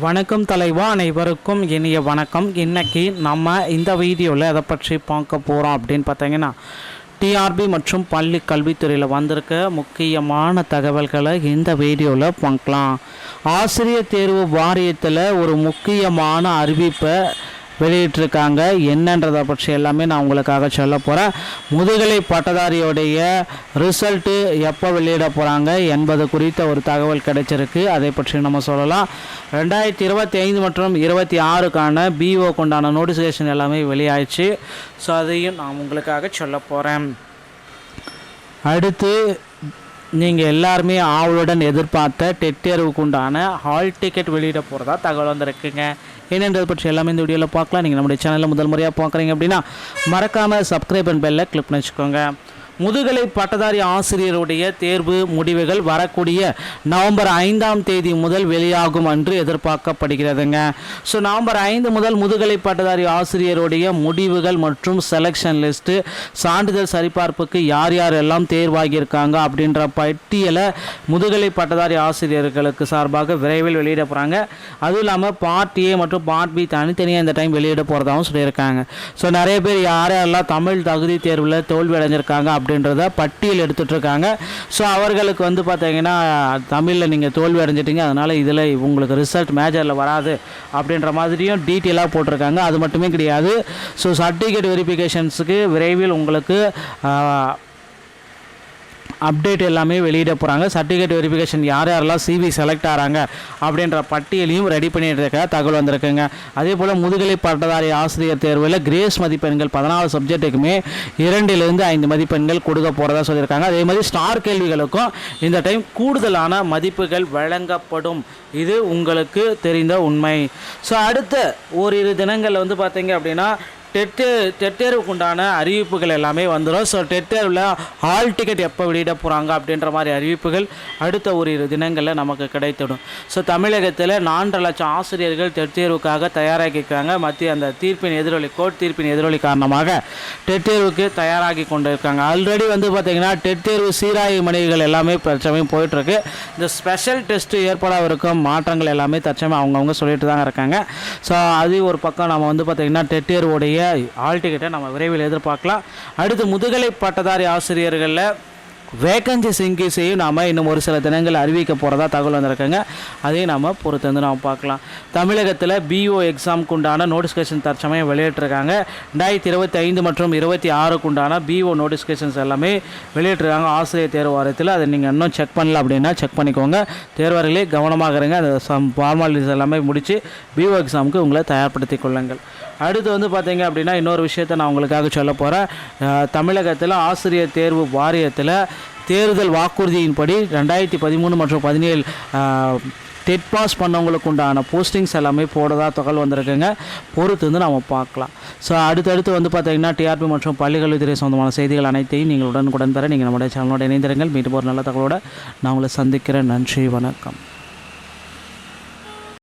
வணக்கம் தலைவா அனைவருக்கும் இனிய வணக்கம். இன்றைக்கி நம்ம இந்த வீடியோவில் எதை பற்றி பார்க்க போகிறோம் அப்படின்னு பார்த்தீங்கன்னா டிஆர்பி மற்றும் பள்ளி கல்வித்துறையில் வந்திருக்க முக்கியமான தகவல்களை இந்த வீடியோவில் பார்க்கலாம். ஆசிரியர் தேர்வு வாரியத்தில் ஒரு முக்கியமான அறிவிப்பை வெளியிட்டிருக்காங்க. என்னன்றதை பற்றி எல்லாமே நான் உங்களுக்காக சொல்ல போகிறேன் முதுகலை பட்டதாரியோடைய ரிசல்ட்டு எப்போ வெளியிட போகிறாங்க என்பது குறித்த ஒரு தகவல் கிடைச்சிருக்கு. அதை பற்றி நம்ம சொல்லலாம். ரெண்டாயிரத்தி இருபத்தி ஐந்து மற்றும் இருபத்தி ஆறுக்கான பிஓ கொண்டான நோட்டிஃபிகேஷன் எல்லாமே வெளியாயிடுச்சு. ஸோ அதையும் நான் உங்களுக்காக சொல்ல போகிறேன் அடுத்து நீங்கள் எல்லாருமே ஆவலுடன் எதிர்பார்த்த டெட் தேர்வுக்கு உண்டான ஹால் டிக்கெட் வெளியிட போகிறதா தகவல் வந்திருக்குங்க. என்னென்றது பற்றி எல்லாமே இந்த வீடியோவில் பார்க்கலாம். நீங்கள் நம்முடைய சேனலில் முதல் முறையாக பார்க்குறீங்க அப்படின்னா மறக்காமல் சப்ஸ்கிரைப் அண்ட் பெல்லை கிளிக் பண்ணி வச்சுக்கோங்க முதுகலை பட்டதாரி ஆசிரியருடைய தேர்வு முடிவுகள் வரக்கூடிய நவம்பர் ஐந்தாம் தேதி முதல் வெளியாகும் என்று எதிர்பார்க்கப்படுகிறதுங்க. ஸோ நவம்பர் ஐந்து முதல் முதுகலை பட்டதாரி ஆசிரியருடைய முடிவுகள் மற்றும் செலெக்ஷன் லிஸ்ட்டு சான்றிதழ் சரிபார்ப்புக்கு யார் யார் எல்லாம் தேர்வாகியிருக்காங்க அப்படின்ற பட்டியலை முதுகலை பட்டதாரி ஆசிரியர்களுக்கு சார்பாக விரைவில் வெளியிட போகிறாங்க அதுவும் இல்லாமல் பார்ட் ஏ மற்றும் பார்ட் பி தனித்தனியாக இந்த டைம் வெளியிட போகிறதாகவும் சொல்லியிருக்காங்க. ஸோ நிறைய பேர் யார் யாரெல்லாம் தமிழ் தகுதி தேர்வில் தோல்வி அடைஞ்சிருக்காங்க அப்படின்றத பட்டியல் எடுத்துட்டு இருக்காங்க ஸோ அவர்களுக்கு வந்து பார்த்தீங்கன்னா தமிழில் நீங்கள் தோல்வி அடைஞ்சிட்டீங்க. அதனால் இதில் உங்களுக்கு ரிசல்ட் மேஜரில் வராது அப்படின்ற மாதிரியும் டீட்டெயிலாக போட்டிருக்காங்க. அது மட்டுமே கிடையாது. ஸோ சர்டிஃபிகேட் வெரிஃபிகேஷன்ஸுக்கு விரைவில் உங்களுக்கு அப்டேட் எல்லாமே வெளியிட போகிறாங்க சர்டிஃபிகேட் வெரிஃபிகேஷன் யார் யாரெல்லாம் சிவி செலக்ட் ஆகிறாங்க அப்படின்ற பட்டியலையும் ரெடி பண்ணிட்டு இருக்க தகவல் வந்திருக்குங்க. அதே போல் முதுகலை பட்டதாரி ஆசிரியர் தேர்வில் கிரேஸ் மதிப்பெண்கள் பதினாலு சப்ஜெக்ட்டுக்குமே இரண்டிலிருந்து ஐந்து மதிப்பெண்கள் கொடுக்க போகிறதா சொல்லியிருக்காங்க. அதே மாதிரி ஸ்டார் கேள்விகளுக்கும் இந்த டைம் கூடுதலான மதிப்புகள் வழங்கப்படும். இது உங்களுக்கு தெரிந்த உண்மை. ஸோ அடுத்த ஓரிரு தினங்களில் வந்து பார்த்தீங்க அப்படின்னா டெட் டெட் தேர்வுக்கு உண்டான அறிவிப்புகள் எல்லாமே வந்துடும் ஸோ டெட் தேர்வில் ஹால் டிக்கெட் எப்போ வெளியிட போகிறாங்க அப்படின்ற மாதிரி அறிவிப்புகள் அடுத்த ஒரு இரு தினங்களில் நமக்கு கிடைத்திடும். ஸோ தமிழகத்தில் நான்கு லட்சம் ஆசிரியர்கள் டெட் தேர்வுக்காக தயாராகியிருக்காங்க. மத்திய அந்த தீர்ப்பின் எதிரொலி கோர்ட் தீர்ப்பின் எதிரொலி காரணமாக டெட் தேர்வுக்கு தயாராகி கொண்டு இருக்காங்க ஆல்ரெடி வந்து பார்த்திங்கன்னா டெட் தேர்வு சீராய்வு மனைவிகள் எல்லாமே தற்சமயம் போயிட்டுருக்கு. இந்த ஸ்பெஷல் டெஸ்ட் ஏற்படவிருக்கும் மாற்றங்கள் எல்லாமே தற்சமயம் அவங்கவுங்க சொல்லிட்டு தாங்க இருக்காங்க. ஸோ அது ஒரு பக்கம் நம்ம வந்து பார்த்திங்கன்னா டெட் தேர்வுடைய ஆல் டிக்கெட்டை நம்ம விரைவில் எதிர்பார்க்கலாம். அடுத்து முதுகலை பட்டதாரி ஆசிரியர்களில் வேக்கன்சிஸ் இன்க்ரீஸையும் நாம் இன்னும் ஒரு சில தினங்கள் அறிவிக்க போகிறதா தகவல் வந்திருக்குங்க. அதையும் நாம் பொறுத்து வந்து நாம் பார்க்கலாம். தமிழகத்தில் பிஓ எக்ஸாமுக்கு உண்டான நோட்டிஃபிகேஷன் தற்சமயம் வெளியிட்டிருக்காங்க. ரெண்டாயிரத்தி இருபத்தி ஐந்து மற்றும் இருபத்தி ஆறுக்கு உண்டான பிஓ நோட்டிஃபிகேஷன்ஸ் எல்லாமே வெளியிட்டிருக்காங்க ஆசிரியர் தேர்வு வாரத்தில் அதை நீங்கள் இன்னும் செக் பண்ணல அப்படின்னா செக் பண்ணிக்கோங்க. தேர்வர்களே கவனமாக இருங்க. அந்த சம் ஃபார்மாலிட்டிஸ் எல்லாமே முடித்து பிஓ எக்ஸாமுக்கு உங்களை தயார்படுத்திக் கொள்ளுங்கள். அடுத்து வந்து பார்த்தீங்க அப்படின்னா இன்னொரு விஷயத்தை நான் உங்களுக்காக சொல்ல போகிறேன் தமிழகத்தில் ஆசிரியர் தேர்வு வாரியத்தில் தேர்தல் வாக்குறுதியின்படி ரெண்டாயிரத்தி பதிமூணு மற்றும் பதினேழு டெட் பாஸ் பண்ணவங்களுக்கு உண்டான போஸ்டிங்ஸ் எல்லாமே போடதா தகவல் வந்திருக்குங்க. பொறுத்து வந்து நம்ம பார்க்கலாம். ஸோ அடுத்தடுத்து வந்து பார்த்தீங்கன்னா டிஆர்பி மற்றும் பள்ளிக்கல்வித்துறை சொந்தமான செய்திகள் அனைத்தையும் நீங்கள் உடனுக்குடன் பெற நீங்கள் நம்முடைய சேனலோட இணைந்திருங்கள். மீண்டும் ஒரு நல்ல தகவலோடு நான் உங்களை சந்திக்கிறேன். நன்றி வணக்கம்.